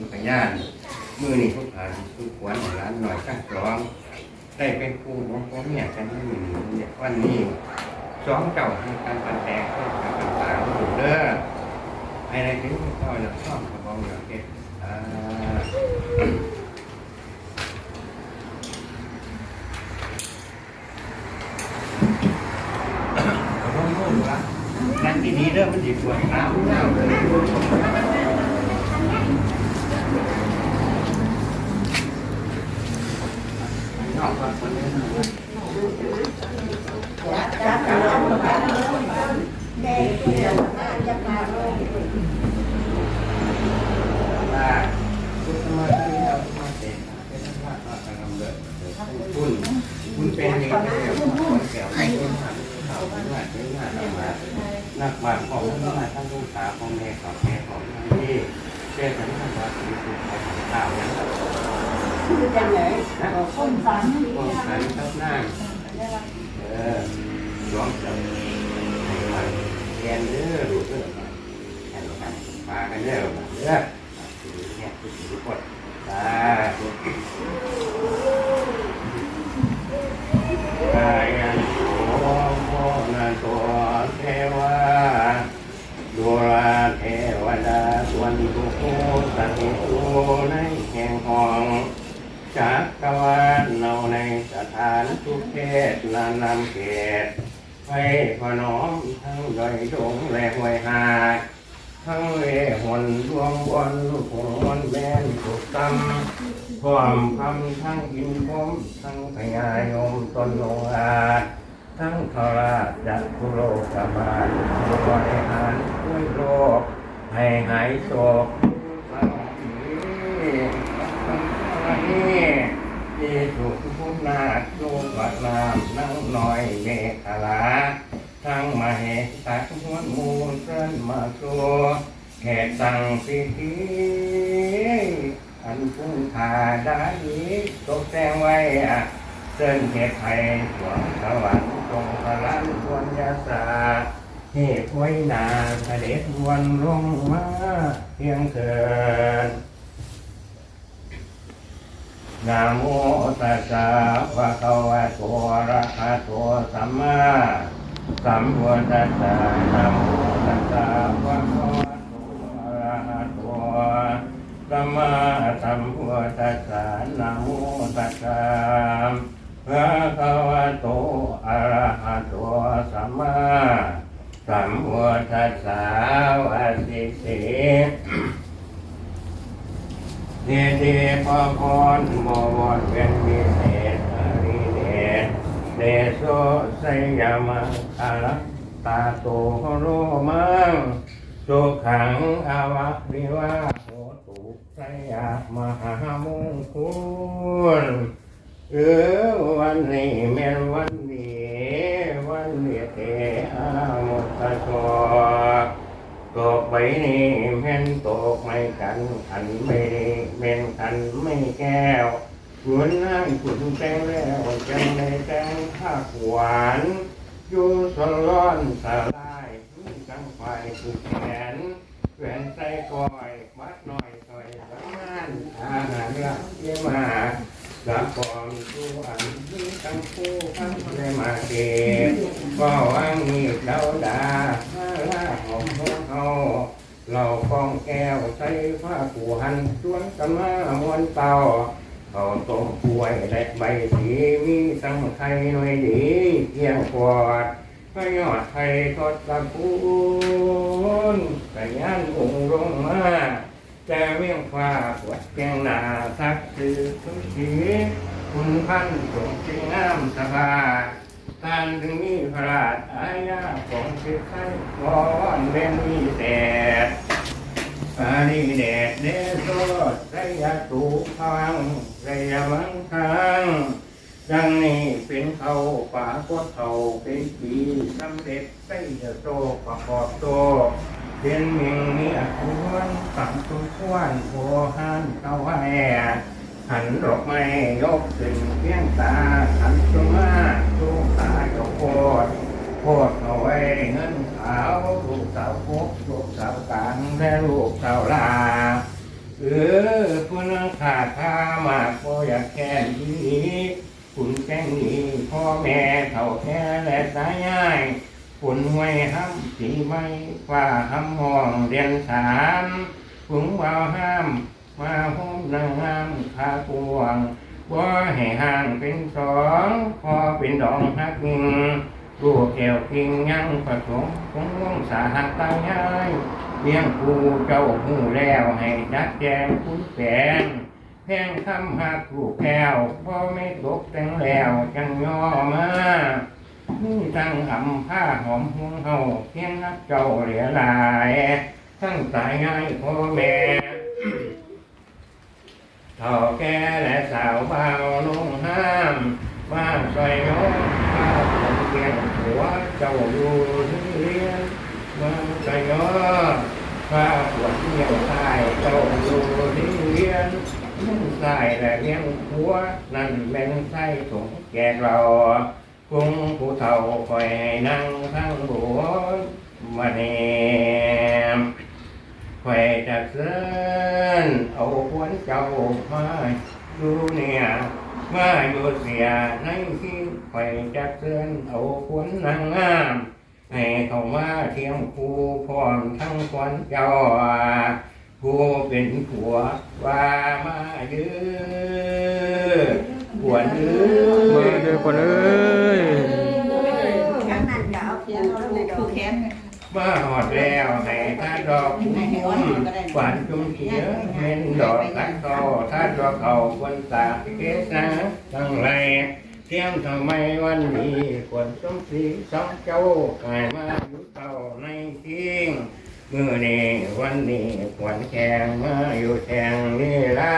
มีพยานมือนี่พวกผ่านทุกขวัญร้านหน่อยข้างร้อง ได้เป็นครูของพ่อเนี่ยกันที่หนึ่งเนี่ยวันนี้สองเก่าทำการปันแตกก็ทำต่างๆอยู่เด้อไอ้ในที่พ่อจะชอบกระบองอย่างเก็บอ่ากระบองโน่นละนั่นดีๆเด้อมันดีกว่าน้ำน้ำเลย นอกจากคนนี้นะว่าพุทธมาที่เรามาเสกเป็นพระอาจารย์เลิศคุณคุณเป็นยังไงคนแก้วคนหันเขาเป็นว่าเป็นงานมานักบาตรของมาทั้งลูกสาวของแม่ของแม่ของที่เจ้าสันนิษฐานที่สุดของข้าวนะครับคือจังไหนส้มสัน ก็สันทับหน้าเออร้องจับเรียนเด้อรู้เด้อให้เราทำมากันเด้อเด้อเนี่ยคือสิ่งที่กดตากายันโสโมนันโตเทวาดุราเทวดาสวนทุกสันติโอในแห่งห้องจักรวาลเนาในสถานทุกเทศนานำเขตให้พน้อมทั้งดอยดงและห้วยหาดทั้งเวหนดวงบนลูกหนแม่นถูกตำความคำทั้งอินพรหมทั้งพญายมตนโลอาทั้งทราจักคุโลกบาลบริหารด้วยโรคให้หายโศกสังขีสังนี้ที่ถูก นาลูกบัดนามนั่งหน่อยเมฆลา ทั้งมาเหตุตักมวมูลเส้นมาชัวแขกสั่งพิธีอันพุ่งทาดานี้ตกแต่งไว้อะเส้นเหตุไทยสวงสวรรค์ทรงพลันควรยาสาเหตุไว้นาเสด็จวันลงมาเพียงเถิด นะโมตัสสะภะคะวะโตอะระหะโตสัมมาสัมพุทธัสสะนะโมตัสสะภะคะวะโตอะระหะโตสัมมาสัมพุทธัสสะนะโมตัสสะภะคะวะโตอะระหะโตสัมมาสัมพุทธัสสะวะสิสิ เดเดพะพรบวรเป็นวิเศษอริเดชเดโสสยามังอารัตตาโตโรมังสุขังอาวะวิวาโหตุสยามหามงคลเออวันนี้แม่นวันนี้วันเดียเทอามุตโตกใบนี้แม่นตกไม่กันขันไม่ได้แม่นขันไม่แก้วสวนน้ำขุนแป้งแล้วจังในแป้งผ้าหวานอยู่สร้อนสลายมีกังไฟผูกแขนแขวนใส่ก้อยวัดหน่อยซอยสามานอาหารละเยี่ยมากับกองทุอันมีกังคู่ข้างได้มาเก็บก็วางมีเดาดาผ้าลาหอมพวกเขา เรากองแก้วใส่ผ้าผูหันชวนกันมามวนเตาเขาต้มกล้วยและใบสีมีสังไทยหน่อยดีเพียงกวดพระยอดไทยทศตะพูนกระยันองค์ลงมาแต่เวียงฟ้าปวดแกงหนาทักคือทุกทีคุณพันสงจริงงามสภา ท่านถึงมีพระราชอาญาของสิทธิ์ไทยวอนเล่นมีแต่อาริเดชเดโสรยะตุพังรยะมังคังดังนี้เป็นเขาป่ากดเขาเป็นปีสำเร็จไสยโตประกอบโตเป็นเมียงมีอัควรสังสุควรโอหันเต้าแห่ หันดอกไม้ยกขึ้นเพียงตาหันสุมาสุตาเจ้าโคตรโคตรเอาไว้เงินขาวลูกสาวพกลูกสาวกลางและลูกสาวลาเออดแค้นี้คุณแจ้งนี้พ่อแม่เท่าแก่และตายายคุณห้วยห้ำสีไม้ฟ้าห้ำห้องเรียนสามผงวาห้าม มาห้มนางงามคากวงว่าให้ห่างเป็นสองพอเป็นดองฮักยิงลูกแก้วกิงยังผสมคงวงสาหัสตายายเลี้ยงปูเจ้าหูแล้วให้จัดแจงคุณแสนแพงคำหักลูกแก้วพ่อไม่ตกแต่งแล้วจังย่อมานี่ตั้งอำผ้าหอมหวงเฮาเพียงนับเจ้าเหลือหลาย ทั้งตายง่ายพ่อแม่ เท่าแก่และสาวเบาลงห้ามบ้านซอยโน้องข้าวผมเกียงหัวเจ้าอยู่ที่เรียนบ้านซอยโน้องข้าวปวดเหี่ยวตายเจ้าอยู่ที่เรียนมุ่งใส่และเลี้ยงหัวนั่นเป็นไส้ถงแก่เราคงผู้เฒ่าคอยนั่งทั้งหัวมาเนม แขวจะเส้นเอาควนเจ้ามาดูเนี่ยมาอยู่เสียในที่แขวจะเส้นเอาควนนางงามให้เขามาเทียมคูพร้อมทั้งควนเจ้าผู้เป็นผัวว่ามาเยือขวนยืมาเด้อคนเอ้ย มาหอดแล้วให้ท่าดอกคุ้มหวานจุ่มเขียวเม็นดอกตักโตท่าดอกเขาควรตาเกศนะทั้งไรเที่ยมทำไมวันนี้ควรสมศรีสองเจ้าหายมาอยู่เต่าในทิ้งมื่อนี้วันนี้ควรแข่งมาอยู่แข่งนี่ล่ะ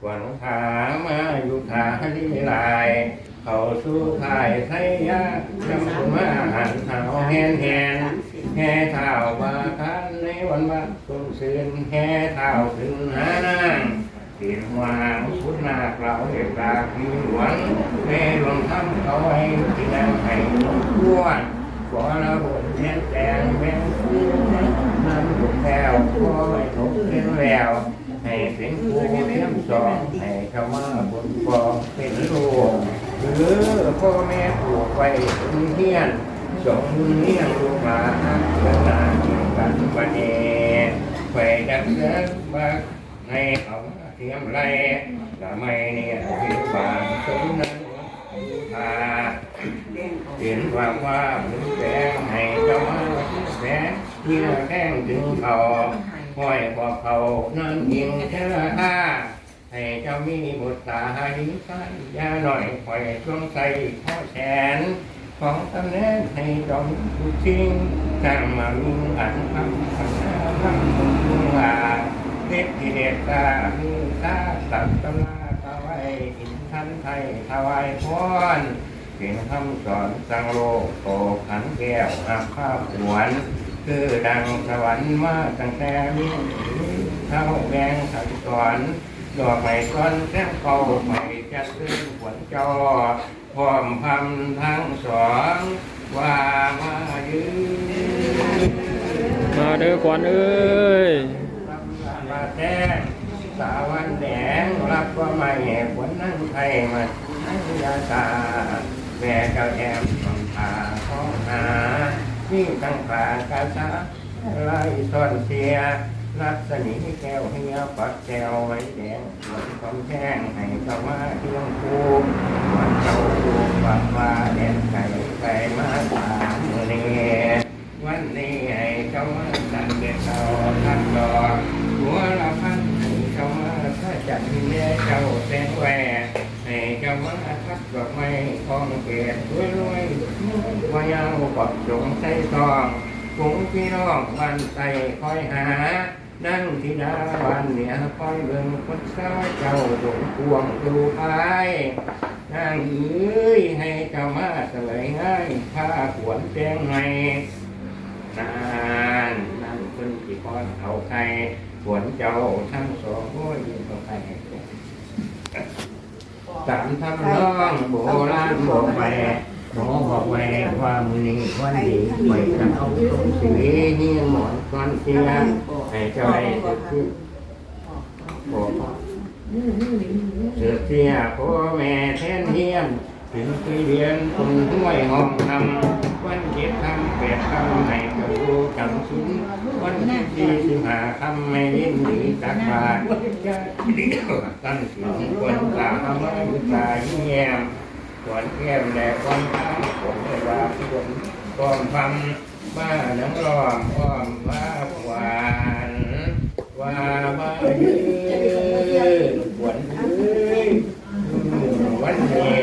ควรขามาอยู่ขาลีลาย เขาสู้ทายไทยยาจำมาหันเท้าแหนแหน แห่เท้ามาคันในวันบัดต้นเสืนแห่เท้าขึ้นหานางติดวางพุทธนาคเราเอกลาพิวหวนแม่หลวงทำเขาให้ที่นั่งให้หลวงพ่วงขอระบทแม่นแจงแม่นคู่นั่นถูกแล้วก็ให้ถูกเล่นแล้วให้เป็นผู้เลี้ยงสองให้เข้ามาบนฟองเป็นลูกหรือพ่อแม่ปลูกไว้เป็นเฮียน สองบุญเลี้ยงลูกหลานเกิดหลานกันวันนี้ไปดักเสือบักให้เขามาเทียมไรละไม่เนี่ยที่ บางต้นเห็นความว่ามึงแสงให้เจ้ามาแสงเที่ยวแท่งถึงเขาห้อยบอกเขานั่นยิงเธอท่าให้เจ้ามีบุตรยาหน่งอแขนของตำแหน่งให้จอมทุกทิ้งตั้งมาลุงอันทำทำนาทำบุญลุงลาเด็ดที่เด็ดตามีตาสัตว์ตนาตะไว้อินทันไทยถวายพรเป็นคำสอนสังโลกโตขันแก้วอาภาพหวนคือดังสวรรค์มาตั้งแต่มีเท่าแบงสันสอนดอกไม้ก้อนแก้เป่าไม้จัดขึ้นขวัญจอ พร้อมพำทั้งสองว่ามายืนมาเด้อควันเอ้ยมาแท้สาวันแดงรับว่าไม่แห่ขวัญนั่งไทยมาทั้งยาตาแม่เจ้าแอมต้องพาท้องหายิ่งตั้งผากาซาไล่ซ่อนเสีย รัศนีแก้วเฮียปัดแก้วไว้แดงหวนคำแท่งให้เข้ามาเที่ยงคูวันเจ้าคูปักว่าแดนไก่ไก่มาสามมือนี้วันนี้ให้เข้ามาตันเด็ดเราทันดอกหัวละพันให้เข้ามาถ้าจัดที่แม่เจ้าแสงแหวให้เข้ามาทักดอกไม้ของเกศรวยรวยวายาวกอบจงใส่ทองผงพี่น้องบ้านไตคอยหา นั่งที่ดาวันเนี่ยคอยเบิ่งคนสาวเจ้าดงพวงดูพายนั่งเอ้ยให้เจ้ามาสวยง่ายผ้าขวนแจ้งไงนานนั่นคนที่คอนเอาใครขวนเจ้าทั้งสองโอ้ยยินเอาใครให้แก่สามทำน้องโบราณบอกไปหมอบอกไว้ว่ามือนี้วันดีไว้จะเอาสมศรีเฮีย หมอนก้อนเสียให้เจ้าได้เกิดขึ้นบอกเสือเสียพ่อแม่แทนเฮียนถึงปีเรียนคนห้วยห้องทำวันเจ็ดคำแปดคำให้กับรู้จำสุนวันที่สิบหาคำไม่ลิ้นหรือตักบาทตั้งสินควรกล่าทำไม่ตายเงียมควรแก้มและความทำควรได้ว่าควรความทำ มานังรอมความว่าหวานว่ามายืนควรเอ้ยวันนี้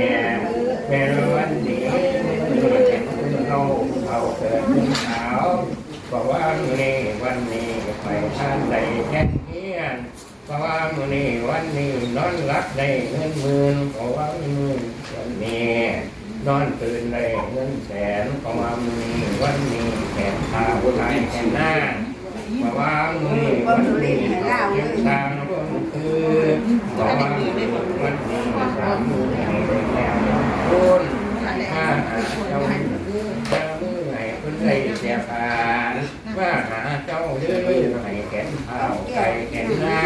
เป็นวันนี้เราเอาเกิดขึ้นาวเพราะว่ามือนี้วันนี้ไปท่านใดแค่เฮียนเพราะว่ามือนี้วันนี้นอนหลับได้เงินหมื่นเพราะว่ามื้อวันนี้ นอนตื่นได้เงินแสนเพรามีวันนี้แขนขาผู้ชายแขนหน้าเพราว่ามีวันนี้เก็บทางคนคือเพราะว่ามื้อนี้วันนี้สามมือนี้ได้แล้วคุณถ้าเจ้าเจ้ามือให้คนใดเสียผานว่าหาเจ้าเด้อให้แขนเท้าไก่แขนหน้า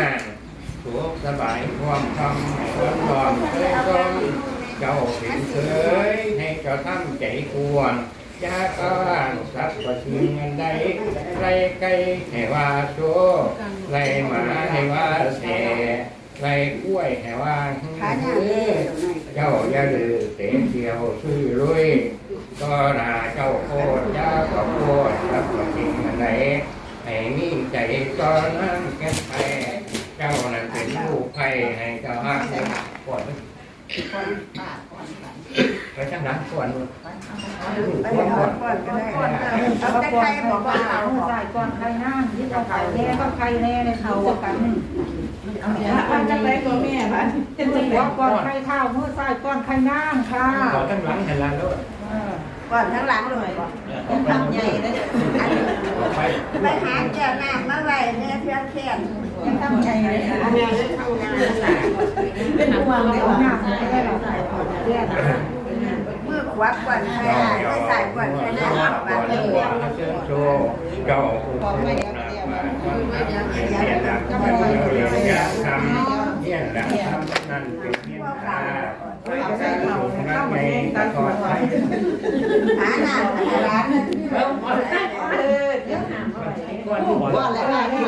สุขสบายความทำให้คนนอนเคยก้ม เจ้าเป็นเคยให้เจ้าทำใจควรยาก้านสัตว์ประชิงใดไรไก่ให้ว่าโชไรหมาให้ว่าเสไรกล้วยให้ว่าหน้าเอเด้อตรงไหนเจ้าอย่าลือเตะเที่ยวซื้อลุยก็นาเจ้าโคตรเจ้าก็โคตรรับประจริงอันไหนให้มีใจตอนนั้นแก่ไปเจ้านั้นเป็นลูกไผ่ให้เจ้าฮัก ก่อนไปช่างดังก่อนไปเอาก่อนก็ได้เอาแต่ใครบอกว่าเอาเอาใส่ก่อนใครนั่งที่เราไข่แน่ก็ไข่แน่ในเขากันหนึ่งอันจะไปก็แม่บ้านเป็นจังได๋ว่าก่อนไข่เท้าเมื่อใส่ก่อนไข่นั่งค่ะขอตั้งหลังหันหลังด้วยก่อนทั้งหลังเลยบ่ทำใหญ่นะอันนี้ไปไปหาแก้วน้ำมาไว้เนี่ยเพียงแค่ ยังตั้งใจเลยอันนี้เข้าน้ำเป็นห่วงเลยเอาว่าหน้าไม่ได้เราใส่เลือดมือขวาก่อนใครอ่ไม่ใส่ก่อนใครหน้าก่ก่ออนนก่อนเชิญโชว์เจ้าผู้ทรงนักมาเรียนหลักเรียนยาทำเรียนหลักทำนั่นเป็นเรียนตาเอาใส่ถุงรักในตะกอนไว้หาหน้าหาร้านอเดี๋ยวหามาไว้ก่อนว่าแล้วว่ากิน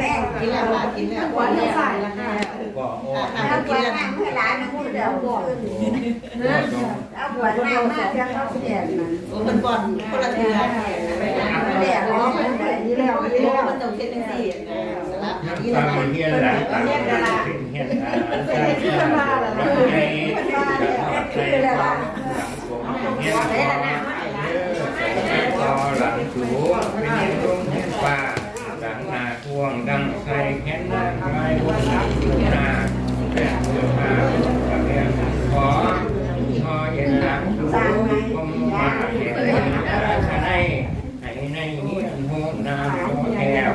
แล้วกินแล้วว่ากินแล้ววันนี้ใส่ละค่ะก็โอ้เอาขวดน้ำให้ร้านนะพูดเดี๋ยวเอาขวดน้ำมาเพียงเขาเสียมันโอ้มันก่อนคนละเทื่อเสียร้องมันเลยนี่แล้วนี่แล้วมันต้องเฮ็ดจังซี่นะสลับน้ำนี่ตาละเรียนหลักตาเรียนหลักเรียนหลักใช่ใช่รักในใช่หลังผมเรียนต่อหลังสูงเป็นเรียนตรงเรียนป่าหลั งนาทวงดังใส่แขนหน้าไม้บนหลังสูงนาแก่เมืองมาเรียนขอพอเย็นหลังสูงผมมาเห็นใช่ให้ในเฮียนห้องน้ำขอแก้ว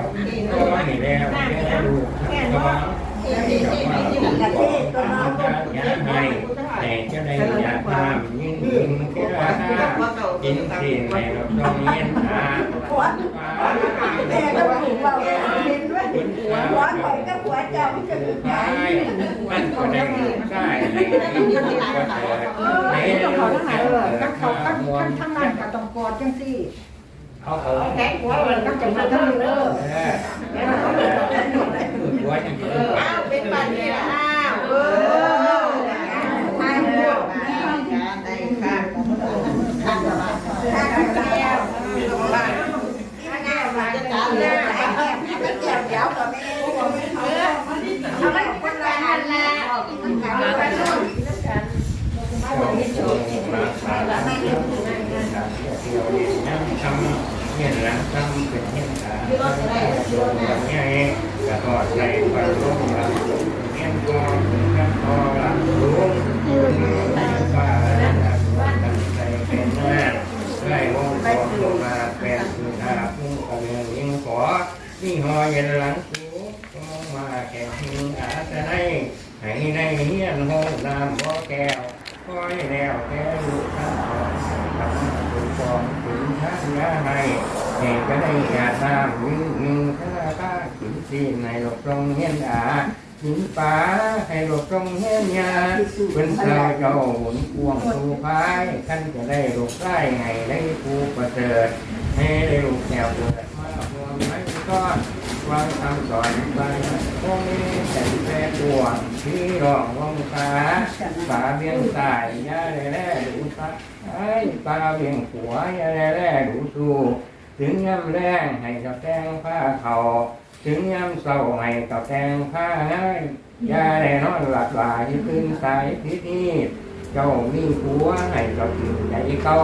ก็ให้แล้วแก้วลูกก็กะทิก็น้องอยากให้แต่จะได้อยากทำยิ่งยิ่งแค่กินสิ่งในเราต้องเย็นตา ด้วหัวขอยก็หัวเจ้ามันจะถูกใจใช่มันก็ได้ได้ในที่ก็เกิดในต้องขากทั้งหลายเลยทั้งเขาทั้งทั้งทั้งนั้นกับตองกอดจังซี่เขาเขาแข็งหัวเลยทั้งจะมาทั้งเด้อหัวจะเกิดอ้าวเป็นปันนี่ล่ะอ้าวเออ ทายหัว ได้ค่ะข้างละบาท ทายแก้ว บ้าน หน้ามาจะตาเหลืองไม่เกี่ยวเดี๋ยวก็ไม่เอาไม่คนละอันละมันกันไปโน่น ทำเห็นหลังเป็นเห็นขาโดนอย่างนี้ก็ทอดใจฟันลงหลังเห็นคอกันคอหลังลุงฟ้าตั้งใจเป็นหน้าไล่วงคอมาเป็นสุธาผู้กำเนิดยิงขอนี่หอเย็นหลังสูงมาแข่งอาจะได้ให้ในเฮียนห้องน้ำบ่แก้วคอยแล้วแก้ลูกข้าทำถึงฟ องถึงท่านยาให้ให้ก็ได้ยาตามยิ่งยิ่งข้าข้าขีนซีในหลบตรงเฮียนอาหินป่าให้หลบตรงเฮียนยาเป็นสาวเจ้าหมุนพวงสูพายขั้นจะได้หลูกไล่ไงได้ผู้ประเสริฐให้ได้หลูกแถวเกิดมาพวงไม้ก้อนวางคำสอนไปพวกนี้แต่แปรตัวที่รองวงตาป่าเบี้ยงตายยาแล่ดูตาไอ้ป่าเบี้ยงหัวยาแล่ดูสู้ ถึงย่ำแรงให้กับแตงผ้าเขาถึงย่ำเศร้าให้กับแตงผ้าง่ายยาได้นอนหลับหลายขึ้นสายพิธีเจ้ามีผัวให้กับถึงใจเก่า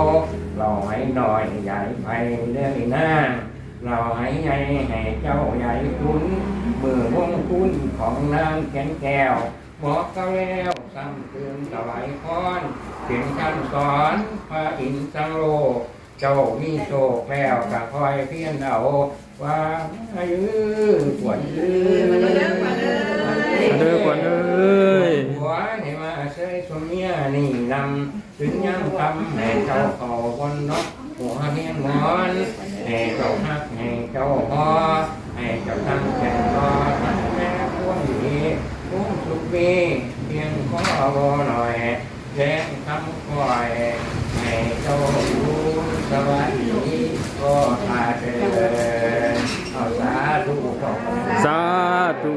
เราให้หน่อยใหญ่ไปเรื่อยหน้าเราให้ใหญ่ให้เจ้าใหญ่คุณมือวงคุณของนางแกนแก้วบอกเขาแล้วซ้ำเตือนถวายพรเสียงคำสอนพระอินทร์สังโลก เจ้ามีโชคแล้วก็คอยเพียนเอาว่าอายุปวดยืนมาเด้อขวัญเอ้ยหัวให้มาเชยสมเมียนี่นำถึงยังทำให้เจ้าเขาบนนกหัวเมียนงอนให้เจ้าฮักให้เจ้าพอให้เจ้าทั้งแก่รอทั้งแม่พวงนี้พุ่งสุขมีเพียงขอรอหน่อยแรงคำคอย ให้เจ้ารู้สวัสดีก็พาเดินเอาสาธุขอบคุณสาธุ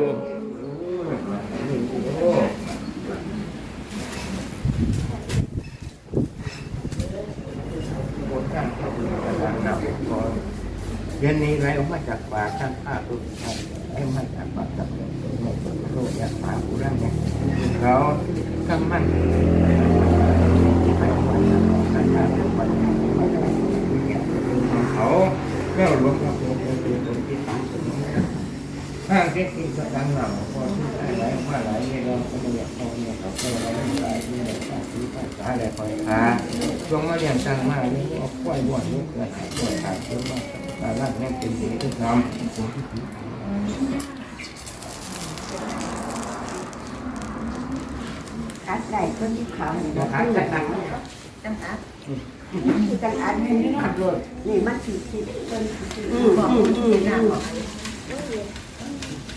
เย็นนี้ไรออกมาจากปากท่านข้าตุกท่านไอ้มาจากปากจากโลกยาปากอุรังเนี่ยเขาตั้งมั่นไปออกมาจากท่านข้าตุกไปเขาแก้วหลวงพ่อโตเป็นคนที่ตามสมองข้างเท็จที่สดังเหล่าพอที่ได้ไหลมาไหลเนี่ยเราก็ไม่อยากเอาเนี่ยเขาก็เราไม่ไหลที่ไหนตาที่ตาตาอะไรคอยหา จงมาเรียนตั้งมาเนี่ยว่าค่อยบ่นลุกเกิดหายป่วยตายเยอะมากตาล่างเนี่ยเป็นดีที่ทำคัดได้คนที่เขาเนี่ยบ่นะหาจักตังจังอัดจังอัดนี่นี่มันสิสิเป็นสิบอกสินะบอก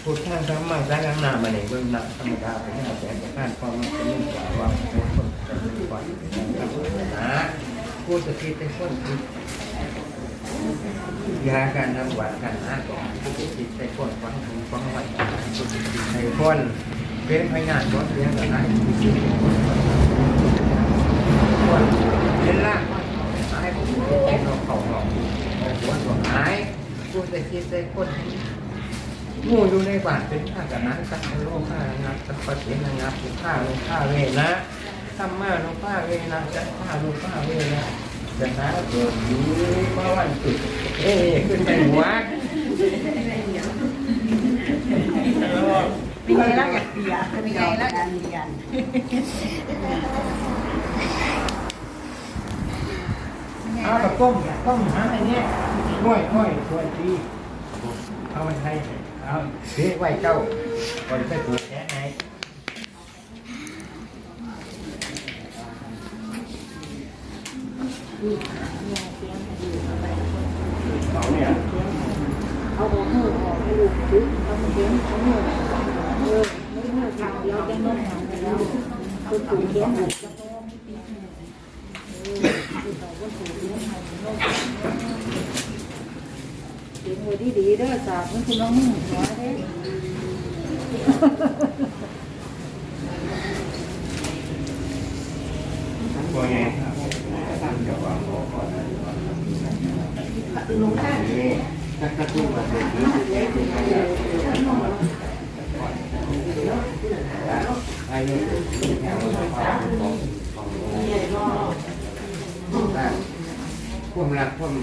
พูดทางธรรมะสร้างหน้ามาในเบื้องหน้าธรรมดาเป็นหน้าแสนการความมันเป็นเรื่องกว่าว่าคน จะมีก่อนนะผู้สติเป็นคนคิดยาการทำหวานกันหนะก่อนผู้สติเป็นคนฟังถึงฟังวันผู้ในคนเป็นพยานรถเลี้ยงกันนะคนเป็นล่างหายผู้เป็นเราเขาหลอกหัวตัวหายผู้สติเป็นคนงูอยู่ในบ้านเป็นข้ากับนั้นสักโลกข้านักสักปะเสนางับข้าลงข้าเวนะ รรมะลงข้าเวนะจะข้าลงข้าเวนะจะหาเกิดอยู่เมื่อวันสุดเอ้ขึ้นไปหัวมีไงแล้วอยากเปียกมีไงแล้วอยากเรียนเอาตะก้มก้มหาไอ้เนี่ยห้อยห้อยช่วยทีเอามันให้เอาเสียไว้เจ้าคนไปถูกแค่ไหน เอาเนี่ยเอาหัวมือออกให้ลูกดึงเอามือเลี้ยงเอามือเออไม่มือทางเดียวจะน้องหางไปแล้วคือถูกเลี้ยงหมดแล้วก็ไม่ติดเออคือเขาก็ถูกเลี้ยงให้น้องเลี้ยงไว้ดีๆเด้อสาบมันคือน้องหัวเด้ ว่าไงครับเดี๋ยววางหัวก่อนนะลงข้างนี้ถ้ากระตุ้นมาเสร็จ แล้วไอ้นี่แถวของของของความรักความ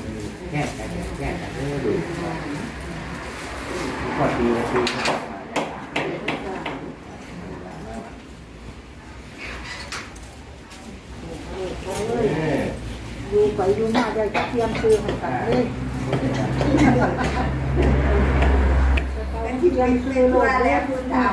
แก้กันแก้กันเรื่อยๆก็ดีดีครับอยู่ไปอยู่มาได้เตรียมตัวให้กันเลยเป็นที่เป็นคือตัวแล้วคุณเฒ่า